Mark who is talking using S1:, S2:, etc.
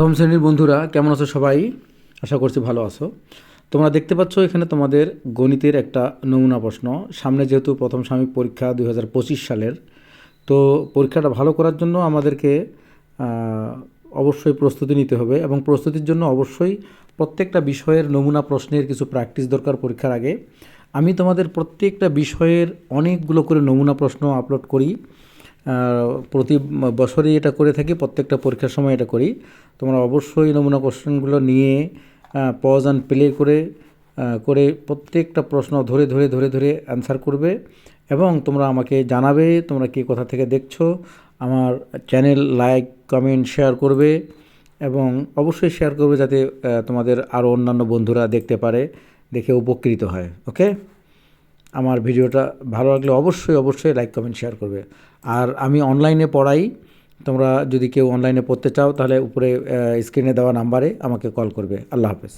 S1: প্রথম শ্রেণির বন্ধুরা, কেমন আছো সবাই? আশা করছি ভালো আছো। তোমরা দেখতে পাচ্ছ এখানে তোমাদের গণিতের একটা নমুনা প্রশ্ন। সামনে যেহেতু প্রথম সাময়িক পরীক্ষা দু হাজার পঁচিশ সালের, তো পরীক্ষাটা ভালো করার জন্য আমাদেরকে অবশ্যই প্রস্তুতি নিতে হবে এবং প্রস্তুতির জন্য অবশ্যই প্রত্যেকটা বিষয়ের নমুনা প্রশ্নের কিছু প্র্যাকটিস দরকার পরীক্ষার আগে। আমি তোমাদের প্রত্যেকটা বিষয়ের অনেকগুলো করে নমুনা প্রশ্ন আপলোড করি। প্রতি বছরই এটা করে থাকি, প্রত্যেকটা পরীক্ষার সময় এটা করি। তোমরা অবশ্যই নমুনা কোশ্চেনগুলো নিয়ে পজ অ্যান্ড প্লে করে করে প্রত্যেকটা প্রশ্ন ধরে ধরে ধরে ধরে অ্যান্সার করবে এবং তোমরা আমাকে জানাবে, তোমরা কি কোথা থেকে দেখছ, আমার চ্যানেল লাইক কমেন্ট শেয়ার করবে এবং অবশ্যই শেয়ার করবে যাতে তোমাদের আরও অন্যান্য বন্ধুরা দেখতে পারে, দেখে উপকৃত হয় ওকে আমার ভিডিওটা ভালো লাগলে অবশ্যই অবশ্যই লাইক কমেন্ট শেয়ার করবে। আর আমি অনলাইনে পড়াই তোমরা যদি কেউ অনলাইনে পড়তে চাও, তাহলে উপরে স্ক্রিনে দেওয়া নাম্বারে আমাকে কল করবে। আল্লাহ হাফেজ।